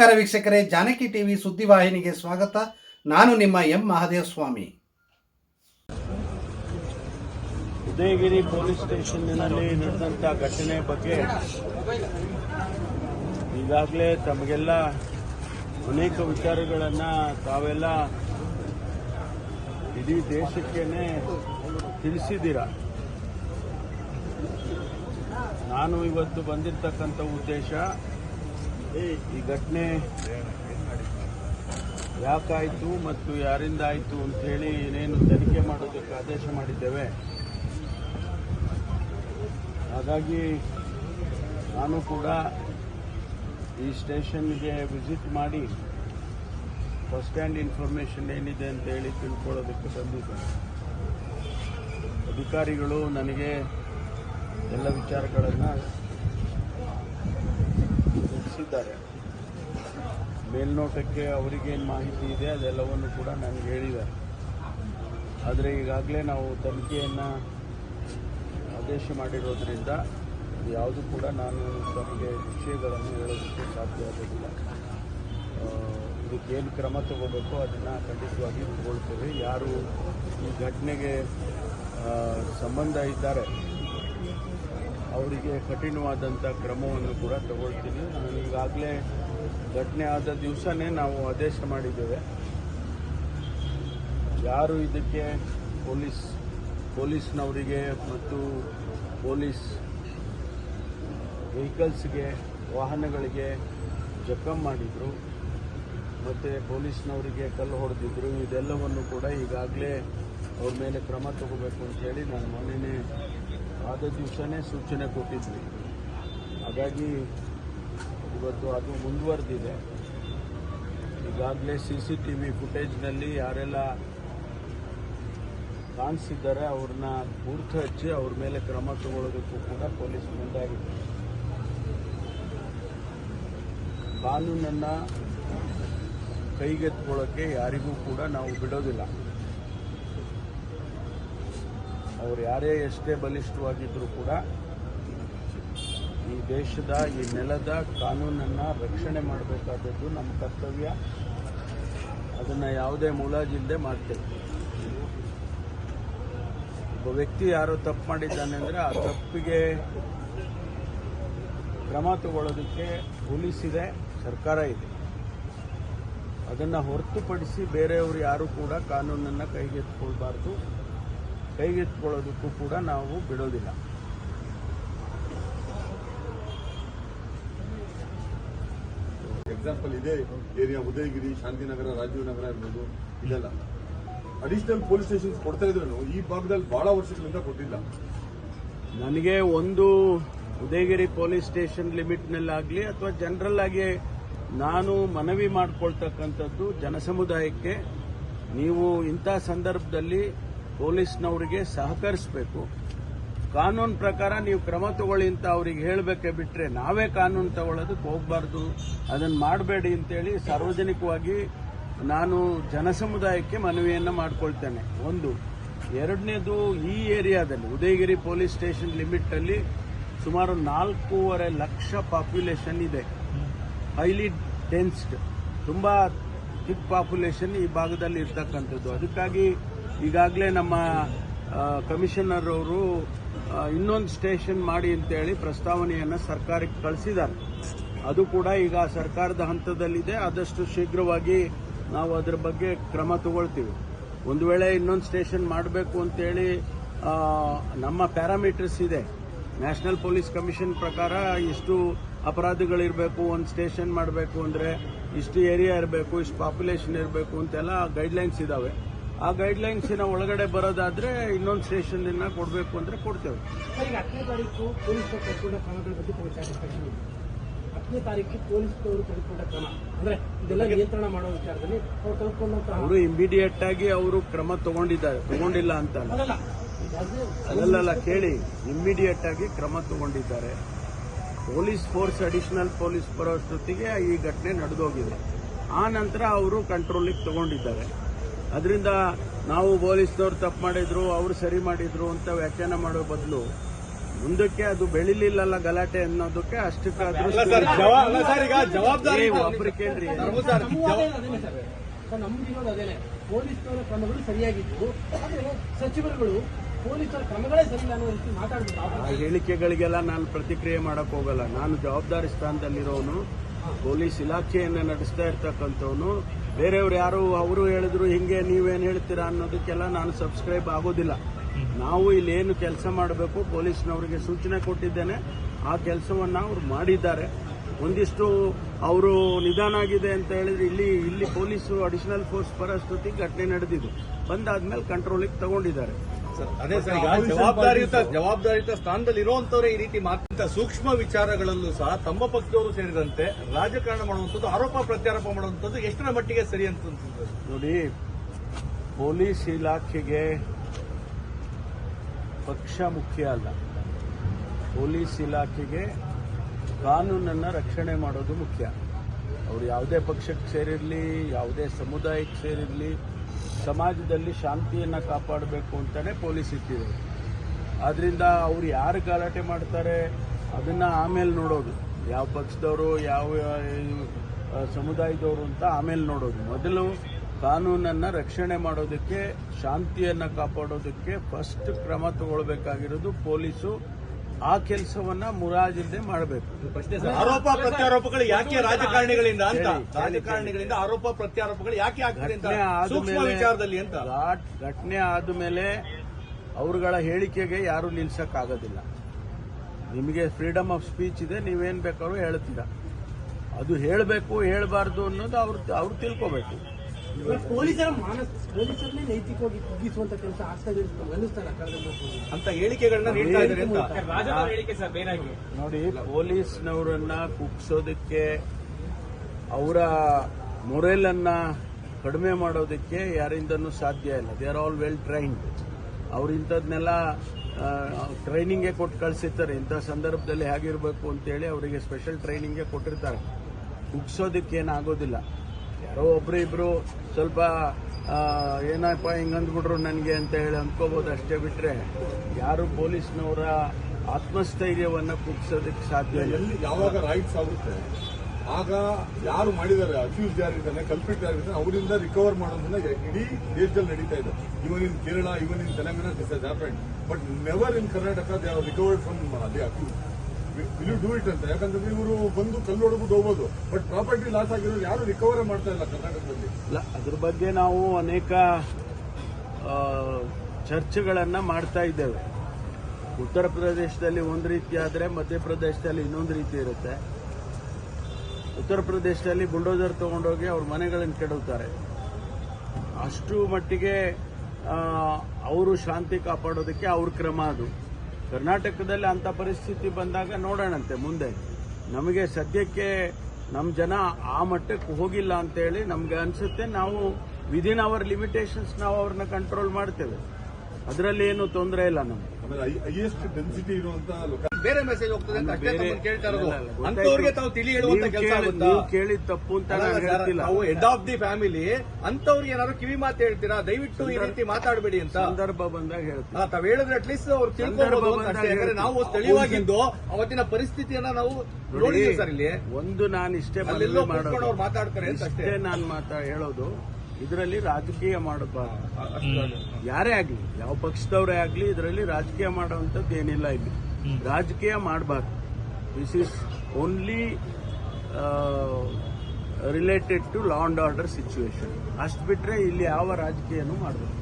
ನಮಸ್ಕಾರ ವೀಕ್ಷಕರೇ, ಜಾನಕಿ ಟಿವಿ ಸುದ್ದಿವಾಹಿನಿಗೆ ಸ್ವಾಗತ. ನಾನು ನಿಮ್ಮ ಎಂ ಮಹಾದೇವ ಸ್ವಾಮಿ ಉದಯಗಿರಿ ಪೊಲೀಸ್ ಸ್ಟೇಷನ್ನಲ್ಲಿ ನಡೆದಂಥ ಘಟನೆ ಬಗ್ಗೆ ಈಗಾಗಲೇ ತಮಗೆಲ್ಲ ಅನೇಕ ವಿಚಾರಗಳನ್ನು ತಾವೆಲ್ಲ ಇಡೀ ದೇಶಕ್ಕೇನೆ ತಿಳಿಸಿದ್ದೀರ? ನಾನು ಇವತ್ತು ಬಂದಿರತಕ್ಕಂಥ ಉದ್ದೇಶ ಈ ಘಟನೆ ಯಾಕಾಯಿತು ಮತ್ತು ಯಾರಿಂದ ಆಯಿತು ಅಂತೇಳಿ ಏನೇನು ತನಿಖೆ ಮಾಡೋದಕ್ಕೆ ಆದೇಶ ಮಾಡಿದ್ದೇವೆ. ಹಾಗಾಗಿ ನಾನು ಕೂಡ ಈ ಸ್ಟೇಷನ್ಗೆ ವಿಸಿಟ್ ಮಾಡಿ ಫಸ್ಟ್ ಹ್ಯಾಂಡ್ ಇನ್ಫಾರ್ಮೇಷನ್ ಏನಿದೆ ಅಂತ ಹೇಳಿ ತಿಳ್ಕೊಳ್ಳೋದಕ್ಕೆ ಬಂದಿದ್ದೇನೆ ಅಧಿಕಾರಿಗಳು ನನಗೆ ಎಲ್ಲ ವಿಚಾರಗಳನ್ನು ತಿಳಿಸಿದ್ದಾರೆ ಮೇಲ್ನೋಟಕ್ಕೆ ಅವರಿಗೇನು ಮಾಹಿತಿ ಇದೆ? ಅದೆಲ್ಲವನ್ನು ಕೂಡ ನನಗೆ ಹೇಳಿದ್ದಾರೆ. ಆದರೆ ಈಗಾಗಲೇ ನಾವು ತನಿಖೆಯನ್ನು ಆದೇಶ ಮಾಡಿರೋದ್ರಿಂದ ಯಾವುದು ಕೂಡ ನಾನು ತಮಗೆ ವಿಷಯಗಳನ್ನು ಹೇಳೋದಕ್ಕೆ ಸಾಧ್ಯ ಆಗೋದಿಲ್ಲ. ಆ, ಇದಕ್ಕೇನು ಕ್ರಮ ತಗೋಬೇಕು ಅದನ್ನು ಖಂಡಿತವಾಗಿ ತಗೊಳ್ತೇವೆ ಯಾರು ಈ ಘಟನೆಗೆ ಸಂಬಂಧ ಇದ್ದಾರೆ ಅವರಿಗೆ ಕಠಿಣವಾದಂಥ ಕ್ರಮವನ್ನು ಕೂಡ ತಗೊಳ್ತೀನಿ. ನಾನು ಈಗಾಗಲೇ ಘಟನೆ ಆದ ದಿವಸನೇ ನಾವು ಆದೇಶ ಮಾಡಿದ್ದೇವೆ. ಯಾರು ಇದಕ್ಕೆ ಪೊಲೀಸ್, ಪೊಲೀಸ್ನವರಿಗೆ ಮತ್ತು ಪೊಲೀಸ್ ವೆಹಿಕಲ್ಸ್ಗೆ, ವಾಹನಗಳಿಗೆ ಜಖಮ್ ಮಾಡಿದರು, ಮತ್ತು ಪೊಲೀಸ್ನವರಿಗೆ ಕಲ್ಲು ಹೊಡೆದಿದ್ರು, ಇದೆಲ್ಲವನ್ನು ಕೂಡ ಈಗಾಗಲೇ ಅವ್ರ ಮೇಲೆ ಕ್ರಮ ತಗೋಬೇಕು ಅಂತೇಳಿ ನಾನು ಮೊನ್ನೆನೇ ಆದ ದಿವಸನೇ ಸೂಚನೆ ಕೊಟ್ಟಿದ್ವಿ. ಹಾಗಾಗಿ ಇವತ್ತು ಅದು ಮುಂದುವರೆದಿದೆ. ಈಗಾಗಲೇ ಸಿ ಸಿ ಟಿ ವಿ ಫುಟೇಜ್ನಲ್ಲಿ ಯಾರೆಲ್ಲ ಕಾಣಿಸಿದ್ದಾರೆ, ಅವ್ರನ್ನ ಗುರುತು ಹಚ್ಚಿ ಅವ್ರ ಮೇಲೆ ಕ್ರಮ ತಗೊಳ್ಳೋದಕ್ಕೂ ಕೂಡ ಪೊಲೀಸ್ ಮುಂದಾಗಿದೆ. ಕಾನೂನನ್ನು ಕೈಗೆತ್ಕೊಳ್ಳೋಕ್ಕೆ ಯಾರಿಗೂ ಕೂಡ ನಾವು ಬಿಡೋದಿಲ್ಲ. ಅವ್ರು ಯಾರೇ ಎಷ್ಟೇ ಬಲಿಷ್ಠವಾಗಿದ್ದರೂ ಕೂಡ ಈ ದೇಶದ, ಈ ನೆಲದ ಕಾನೂನನ್ನು ರಕ್ಷಣೆ ಮಾಡಬೇಕಾದದ್ದು ನಮ್ಮ ಕರ್ತವ್ಯ. ಅದನ್ನು ಯಾವುದೇ ಮುಲಾಜಿಲ್ಲದೆ ಮಾಡ್ತೇವೆ. ಒಬ್ಬ ವ್ಯಕ್ತಿ ಯಾರೋ ತಪ್ಪು ಮಾಡಿದ್ದಾನೆ ಅಂದರೆ ಆ ತಪ್ಪಿಗೆ ಕ್ರಮ ತಗೊಳ್ಳೋದಕ್ಕೆ ಪೊಲೀಸ್ ಸರ್ಕಾರ ಇದೆ. ಅದನ್ನು ಹೊರತುಪಡಿಸಿ ಬೇರೆಯವರು ಯಾರು ಕೂಡ ಕಾನೂನನ್ನು ಕೈಗೆತ್ತಿಕೊಳ್ಬಾರ್ದು. ಕೈಗೆತ್ತಿಕೊಳ್ಳೋದಕ್ಕೂ ಕೂಡ ನಾವು ಬಿಡೋದಿಲ್ಲ. ಎಕ್ಸಾಂಪಲ್ ಇದೆ ಏರಿಯಾ ಉದಯಗಿರಿ ಶಾಂತಿನಗರ ರಾಜೀವ್ ನಗರ ಇರ್ಬೋದು ಇಲ್ಲೆಲ್ಲ ಅಡಿಷನಲ್ ಪೊಲೀಸ್ ಸ್ಟೇಷನ್ಸ್ ಕೊಡ್ತಾ ಇದ್ರು ಈ ಭಾಗದಲ್ಲಿ ಬಹಳ ವರ್ಷಗಳಿಂದ ಕೊಟ್ಟಿಲ್ಲ. ನನಗೆ ಒಂದು ಉದಯಗಿರಿ ಪೊಲೀಸ್ ಸ್ಟೇಷನ್ ಲಿಮಿಟ್ನಲ್ಲಾಗಲಿ ಅಥವಾ ಜನರಲ್ ಆಗಿ ನಾನು ಮನವಿ ಮಾಡಿಕೊಳ್ತಕ್ಕಂಥದ್ದು ಜನಸಮುದಾಯಕ್ಕೆ ನೀವು ಇಂಥ ಸಂದರ್ಭದಲ್ಲಿ ಪೊಲೀಸ್ನವರಿಗೆ ಸಹಕರಿಸಬೇಕು. ಕಾನೂನು ಪ್ರಕಾರ ನೀವು ಕ್ರಮ ತಗೊಳ್ಳಿ ಅಂತ ಅವ್ರಿಗೆ ಹೇಳಬೇಕೆ ಬಿಟ್ಟರೆ ನಾವೇ ಕಾನೂನು ತಗೊಳ್ಳೋದಕ್ಕೆ ಹೋಗಬಾರ್ದು. ಅದನ್ನು ಮಾಡಬೇಡಿ ಅಂತೇಳಿ ಸಾರ್ವಜನಿಕವಾಗಿ ನಾನು ಜನಸಮುದಾಯಕ್ಕೆ ಮನವಿಯನ್ನು ಮಾಡಿಕೊಳ್ತೇನೆ. ಒಂದು, ಎರಡನೇದು ಈ ಏರಿಯಾದಲ್ಲಿ, ಉದಯಗಿರಿ ಪೊಲೀಸ್ ಸ್ಟೇಷನ್ ಲಿಮಿಟಲ್ಲಿ ಸುಮಾರು ನಾಲ್ಕೂವರೆ ಲಕ್ಷ ಪಾಪ್ಯುಲೇಷನ್ ಇದೆ. ಹೈಲಿ ಡೆನ್ಸ್ಡ್, ತುಂಬ ಬಿಗ್ ಪಾಪ್ಯುಲೇಷನ್ ಈ ಭಾಗದಲ್ಲಿ ಇರ್ತಕ್ಕಂಥದ್ದು. ಅದಕ್ಕಾಗಿ ಈಗಾಗಲೇ ನಮ್ಮ ಕಮಿಷನರ್ ಅವರು ಇನ್ನೊಂದು ಸ್ಟೇಷನ್ ಮಾಡಿ ಅಂತೇಳಿ ಪ್ರಸ್ತಾವನೆಯನ್ನು ಸರ್ಕಾರಕ್ಕೆ ಕಳಿಸಿದ್ದಾರೆ. ಅದು ಕೂಡ ಈಗ ಸರ್ಕಾರದ ಹಂತದಲ್ಲಿದೆ. ಆದಷ್ಟು ಶೀಘ್ರವಾಗಿ ನಾವು ಅದರ ಬಗ್ಗೆ ಕ್ರಮ ತಗೊಳ್ತೀವಿ. ಒಂದು ವೇಳೆ ಇನ್ನೊಂದು ಸ್ಟೇಷನ್ ಮಾಡಬೇಕು ಅಂತೇಳಿ ನಮ್ಮ ಪ್ಯಾರಾಮೀಟರ್ಸ್ ಇದೆ. ನ್ಯಾಷನಲ್ ಪೊಲೀಸ್ ಕಮಿಷನ್ ಪ್ರಕಾರ ಇಷ್ಟು ಅಪರಾಧಗಳಿರಬೇಕು, ಒಂದು ಸ್ಟೇಷನ್ ಮಾಡಬೇಕು ಅಂದರೆ ಇಷ್ಟು ಏರಿಯಾ ಇರಬೇಕು, ಇಷ್ಟು ಪಾಪ್ಯುಲೇಷನ್ ಇರಬೇಕು ಅಂತೆಲ್ಲ ಗೈಡ್ಲೈನ್ಸ್ ಇದ್ದಾವೆ ಆ ಗೈಡ್ಲೈನ್ಸಿನ ಒಳಗಡೆ ಬರೋದಾದ್ರೆ ಇನ್ನೊಂದು ಸ್ಟೇಷನ್ ಕೊಡಬೇಕು ಅಂದರೆ ಕೊಡ್ತೇವೆ. ಹತ್ತನೇ ತಾರೀಕು ಪೊಲೀಸ್ ಕ್ರಮಗಳ ಬಗ್ಗೆ ಹತ್ತನೇ ತಾರೀಕು ತೆಗೆದುಕೊಂಡ ಕ್ರಮ ಅಂದ್ರೆ ಇದೆಲ್ಲ ನಿಯಂತ್ರಣ ಮಾಡೋ ವಿಚಾರದಲ್ಲಿ ಅವ್ರು ಇಮಿಡಿಯೇಟ್ ಆಗಿ ಅವರು ಕ್ರಮ ತಗೊಂಡಿದ್ದಾರೆ. ತಗೊಂಡಿಲ್ಲ ಅಂತ ಅಲ್ಲಲ್ಲ. ಕೇಳಿ. ಇಮಿಡಿಯೇಟ್ ಆಗಿ ಕ್ರಮ ತಗೊಂಡಿದ್ದಾರೆ. ಪೊಲೀಸ್ ಫೋರ್ಸ್ ಅಡಿಷನಲ್ ಪೊಲೀಸ್ ಬರೋಷ್ಟೊತ್ತಿಗೆ ಈ ಘಟನೆ ನಡೆದೋಗಿದೆ. ಆ ನಂತರ ಅವರು ಕಂಟ್ರೋಲಿಗೆ ತಗೊಂಡಿದ್ದಾರೆ. ಅದರಿಂದ ನಾವು ಪೊಲೀಸ್ನವ್ರು ತಪ್ಪು ಮಾಡಿದ್ರು ಅವರು ಸರಿ ಮಾಡಿದ್ರು ಅಂತ ವ್ಯಾಖ್ಯಾನ ಮಾಡೋ ಬದಲು ಮುಂದಕ್ಕೆ ಅದು ಬೆಳಿಲಿಲ್ಲಲ್ಲ ಗಲಾಟೆ ಅನ್ನೋದಕ್ಕೆ ಅಷ್ಟಕ್ಕೆ ಜವಾಬ್ದಾರಿ ಒಬ್ಬರು ಕೇಳ್ರಿ. ಅದೇನೆ ಪೊಲೀಸ್ನವರ ಕ್ರಮಗಳು ಆದ್ರೆ ಸಚಿವರುಗಳು ಪೊಲೀಸರ ಕ್ರಮಗಳೇ ಸರಿಯಿಲ್ಲ ಅನ್ನೋ ರೀತಿ ಮಾತಾಡ್ಬೇಕು ಆ ಹೇಳಿಕೆಗಳಿಗೆಲ್ಲ ನಾನು ಪ್ರತಿಕ್ರಿಯೆ ಮಾಡಕ್ ಹೋಗಲ್ಲ. ನಾನು ಜವಾಬ್ದಾರಿ ಸ್ಥಾನದಲ್ಲಿರೋನು ಪೊಲೀಸ್ ಇಲಾಖೆಯನ್ನ ನಡೆಸ್ತಾ ಇರ್ತಕ್ಕಂಥವನು ಬೇರೆಯವ್ರು ಯಾರು, ಅವರು ಹೇಳಿದ್ರು ಹಿಂಗೆ ನೀವೇನು ಹೇಳ್ತೀರಾ ಅನ್ನೋದಕ್ಕೆಲ್ಲ ನಾನು ಸಬ್ಸ್ಕ್ರೈಬ್ ಆಗೋದಿಲ್ಲ. ನಾವು ಇಲ್ಲಿ ಏನು ಕೆಲಸ ಮಾಡಬೇಕು, ಪೊಲೀಸ್ನವರಿಗೆ ಸೂಚನೆ ಕೊಟ್ಟಿದ್ದೇನೆ. ಆ ಕೆಲಸವನ್ನ ಅವ್ರು ಮಾಡಿದ್ದಾರೆ. ಒಂದಿಷ್ಟು ಅವರು ನಿಧಾನ ಆಗಿದೆ ಅಂತ ಹೇಳಿದ್ರೆ ಇಲ್ಲಿ ಇಲ್ಲಿ ಪೊಲೀಸರು ಅಡಿಷನಲ್ ಫೋರ್ಸ್ ಪರಸ್ಥಿತಿ ಘಟನೆ ನಡೆದಿದೆ. ಬಂದಾದ್ಮೇಲೆ ಕಂಟ್ರೋಲಿಗೆ ತಗೊಂಡಿದ್ದಾರೆ. ಅದೇ ಸರ್ ಈಗ ಜವಾಬ್ದಾರಿಯುತ ಜವಾಬ್ದಾರಿಯುತ ಸ್ಥಾನದಲ್ಲಿ ಇರುವಂತವರೇ ಈ ರೀತಿ ಮಾತಿನ ಸೂಕ್ಷ್ಮ ವಿಚಾರಗಳಲ್ಲೂ ಸಹ ತಮ್ಮ ಪಕ್ಷದವರು ಸೇರಿದಂತೆ ರಾಜಕಾರಣ ಮಾಡುವಂಥದ್ದು ಆರೋಪ ಪ್ರತ್ಯಾರೋಪ ಮಾಡುವಂಥದ್ದು ಎಷ್ಟರ ಮಟ್ಟಿಗೆ ಸರಿ ಅಂತ ನೋಡಿ ಪೊಲೀಸ್ ಇಲಾಖೆಗೆ ಪಕ್ಷ ಮುಖ್ಯ ಅಲ್ಲ. ಪೊಲೀಸ್ ಇಲಾಖೆಗೆ ಕಾನೂನನ್ನು ರಕ್ಷಣೆ ಮಾಡೋದು ಮುಖ್ಯ. ಅವರು ಯಾವುದೇ ಪಕ್ಷಕ್ಕೆ ಸೇರಿರಲಿ ಯಾವುದೇ ಸಮುದಾಯಕ್ಕೆ ಸೇರಿರಲಿ ಸಮಾಜದಲ್ಲಿ ಶಾಂತಿಯನ್ನು ಕಾಪಾಡಬೇಕು ಅಂತಲೇ ಪೊಲೀಸ್ ಇಟ್ಟಿದೆ ಆದ್ರಿಂದ ಅವ್ರು ಯಾರು ಗಲಾಟೆ ಮಾಡ್ತಾರೆ ಅದನ್ನ ಆಮೇಲೆ ನೋಡೋದು. ಯಾವ ಪಕ್ಷದವರು, ಯಾವ ಸಮುದಾಯದವರು ಅಂತ ಆಮೇಲೆ ನೋಡೋದು. ಮೊದಲು ಕಾನೂನನ್ನ ರಕ್ಷಣೆ ಮಾಡೋದಕ್ಕೆ, ಶಾಂತಿಯನ್ನ ಕಾಪಾಡೋದಕ್ಕೆ ಫಸ್ಟ್ ಕ್ರಮ ತಗೊಳ್ಬೇಕಾಗಿರೋದು ಪೊಲೀಸು ಆ ಕೆಲಸವನ್ನ ಮುರಾಜಿಲ್ಲದೆ ಮಾಡಬೇಕು. ಆರೋಪ ಪ್ರತ್ಯಾರೋಪಗಳು ಯಾಕೆ ರಾಜಕಾರಣಿಗಳಿಂದ ಅಂತ? ರಾಜಕಾರಣಿಗಳಿಂದ ಆರೋಪ ಪ್ರತ್ಯಾರೋಪಗಳು ಯಾಕೆ ಆಗ್ತದೆ ಅಂತ? ಸೂಕ್ಷ್ಮ ವಿಚಾರದಲ್ಲಿ ಅಂತ? ಘಾಟ್- ಘಟನೆ ಆದ್ಮೇಲೆ ಅವರುಗಳ ಹೇಳಿಕೆಗೆ ಯಾರು ನಿಲ್ಸಕ್ಕಾಗೋದಿಲ್ಲ. ನಿಮಗೆ ಫ್ರೀಡಮ್ ಆಫ್ ಸ್ಪೀಚ್ ಇದೆ ನೀವೇನ್ ಬೇಕಾದ್ರೂ ಹೇಳ್ತೀರಾ. ಅದು ಹೇಳಬೇಕು ಹೇಳಬಾರ್ದು ಅನ್ನೋದು ಅವ್ರು ಅವ್ರು ತಿಳ್ಕೋಬೇಕು. ಪೊಲೀಸರ ಮಾನಸ ಪೊಲೀಸರನ್ನೇ ನೈತಿಕವಾಗಿ ಕುಗ್ಗಿಸುವಂತ ಕೆಲಸ ಆಗ್ತಾ ಇದೆ ಅಂತ ಹೇಳಿಕೆಗಳನ್ನ ನೋಡಿ ಪೊಲೀಸ್ನವರನ್ನ ಕುಗ್ಸೋದಕ್ಕೆ ಅವರ ಮೊರೆಲನ್ನ ಕಡಿಮೆ ಮಾಡೋದಕ್ಕೆ ಯಾರಿಂದನೂ ಸಾಧ್ಯ ಇಲ್ಲ. They are all well trained ಅವ್ರು ಇಂಥದ್ನೆಲ್ಲ ಟ್ರೈನಿಂಗ್ಗೆ ಕೊಟ್ಟು ಕಳಿಸಿರ್ತಾರೆ. ಇಂಥ ಸಂದರ್ಭದಲ್ಲಿ ಹೇಗಿರಬೇಕು ಅಂತೇಳಿ ಅವರಿಗೆ ಸ್ಪೆಷಲ್ ಟ್ರೈನಿಂಗೇ ಕೊಟ್ಟಿರ್ತಾರೆ. ಕುಗ್ಸೋದಕ್ಕೆ ಏನಾಗೋದಿಲ್ಲ. ಯಾರೋ ಒಬ್ರು ಇಬ್ರು ಸ್ವಲ್ಪ ಏನಪ್ಪ ಹಿಂಗೆ ಅಂದ್ಬಿಟ್ರು ನನಗೆ ಅಂತ ಹೇಳಿ ಅಂದ್ಕೋಬಹುದು ಅಷ್ಟೇ ಬಿಟ್ರೆ ಯಾರು ಪೊಲೀಸ್ನವರ ಆತ್ಮಸ್ಥೈರ್ಯವನ್ನ ಕುಗ್ಸೋದಕ್ಕೆ ಸಾಧ್ಯ ಎಲ್ಲಿ ಯಾವಾಗ ರೈಟ್ಸ್ ಆಗುತ್ತೆ, ಆಗ ಯಾರು ಮಾಡಿದ್ದಾರೆ ಅಕ್ಯೂಸ್ ಯಾರಿದ್ದಾನೆ ಕಲ್ಪಿಟ್ ಯಾರಿದ್ದಾನೆ ಅವರಿಂದ ರಿಕವರ್ ಮಾಡೋದನ್ನ ಇಡೀ ದೇಶದಲ್ಲಿ ನಡೀತಾ ಇದೆ. Even in Kerala even in Telangana this but never in Karnataka they are recovered from the accuse will do it ಅಂತ. ಯಾಕಂದ್ರೆ ಇವರು ಬಂದು ಕಲ್ಲು ಹೊಡೆದು ಹೋಗ್ಬೋದು. ಬಟ್ ಪ್ರಾಪರ್ಟಿ ಲಾಸ್ ಆಗಿರೋದು ಯಾರು ರಿಕವರ್ ಮಾಡ್ತಾ ಇಲ್ಲ ಕರ್ನಾಟಕದಲ್ಲಿ. ಇಲ್ಲ, ಅದ್ರ ಬಗ್ಗೆ ನಾವು ಅನೇಕ ಚರ್ಚೆಗಳನ್ನ ಮಾಡ್ತಾ ಇದ್ದೇವೆ. ಉತ್ತರ ಪ್ರದೇಶದಲ್ಲಿ ಒಂದು ರೀತಿ ಆದರೆ ಮಧ್ಯಪ್ರದೇಶದಲ್ಲಿ ಇನ್ನೊಂದು ರೀತಿ ಇರುತ್ತೆ. ಉತ್ತರ ಪ್ರದೇಶದಲ್ಲಿ ಬುಲ್ಡೋಸರ್ ತಗೊಂಡೋಗಿ ಅವ್ರ ಮನೆಗಳನ್ನು ಕೆಡುತ್ತಾರೆ ಅಷ್ಟು ಮಟ್ಟಿಗೆ ಅವರು ಶಾಂತಿ ಕಾಪಾಡೋದಕ್ಕೆ ಅವ್ರ ಕ್ರಮ ಅದು. ಕರ್ನಾಟಕದಲ್ಲಿ ಅಂಥ ಪರಿಸ್ಥಿತಿ ಬಂದಾಗ ನೋಡೋಣಂತೆ ಮುಂದೆ. ನಮಗೆ ಸದ್ಯಕ್ಕೆ ನಮ್ಮ ಜನ ಆ ಮಟ್ಟಕ್ಕೆ ಹೋಗಿಲ್ಲ ಅಂತೇಳಿ ನಮ್ಗೆ ಅನ್ಸುತ್ತೆ. ನಾವು ವಿದಿನ್ ಅವರ್ ಲಿಮಿಟೇಷನ್ಸ್ ನಾವು ಅವ್ರನ್ನ ಕಂಟ್ರೋಲ್ ಮಾಡ್ತೇವೆ. ಅದರಲ್ಲಿ ಏನು ತೊಂದರೆ ಇಲ್ಲ ನಮ್ಗೆ. ಬೇರೆ ಮೆಸೇಜ್ ಹೋಗ್ತದೆ ಅಂತ ಅಷ್ಟೇ ತಮ್ಮನ್ನು ಕೇಳ್ತಾ ಇರೋದು. ಅಂತವ್ರಿಗೆ ತಾವು ತಿಳಿ ಹೇಳುವಂತ ಕೆಲಸ ಆಗುತ್ತಾ? ನೀವು ಕೇಳಿದ ತಪ್ಪು ಅಂತ ನಾನು ಹೇಳ್ತಿಲ್ಲ. ನಾವು ಹೆಡ್ ಆಫ್ ದಿ ಫ್ಯಾಮಿಲಿ ಅಂತವ್ರಿಗೆ ಏನಾದ್ರು ಕಿವಿ ಮಾತು ಹೇಳ್ತೀರಾ? ದಯವಿಟ್ಟು ಈ ರೀತಿ ಮಾತಾಡಬೇಡಿ ಅಂತ. ಸಂದರ್ಭ ಬಂದಾಗ ಹೇಳ್ತೀನಿ. ತಾವ್ ಹೇಳಿದ್ರೆ ಅಟ್ಲೀಸ್ಟ್ ಅವ್ರು ತಿಳ್ಕೊಬಹುದು ಅಂತ ಅಷ್ಟೇ. ಯಾಕಂದ್ರೆ ನಾವು ಸ್ಥಳೀಯವಾಗಿದ್ದು ಅವತ್ತಿನ ಪರಿಸ್ಥಿತಿಯನ್ನ ನಾವು ನೋಡಿದ್ದೀವಿ ಸರ್ ಇಲ್ಲಿ. ಒಂದು ನಾನು ಇಷ್ಟೇ ಅವ್ರು ಮಾತಾಡ್ತಾರೆ ಅಂತ ಅಷ್ಟೇ. ನಾನು ಮಾತಾ ಹೇಳೋದು ಇದರಲ್ಲಿ ರಾಜಕೀಯ ಮಾಡಬಾರ್ದು. ಯಾರೇ ಆಗ್ಲಿ ಯಾವ ಪಕ್ಷದವರೇ ಆಗ್ಲಿ ಇದರಲ್ಲಿ ರಾಜಕೀಯ ಮಾಡುವಂತದ್ದು ಏನಿಲ್ಲ ಇಲ್ಲಿ. ರಾಜಕೀಯ ಮಾಡಬಾರ್ದು. This is only related to law and order situation ಅಷ್ಟು ಬಿಟ್ರೆ ಇಲ್ಲಿ ಯಾವ ರಾಜಕೀಯನೂ ಮಾಡಬೇಕು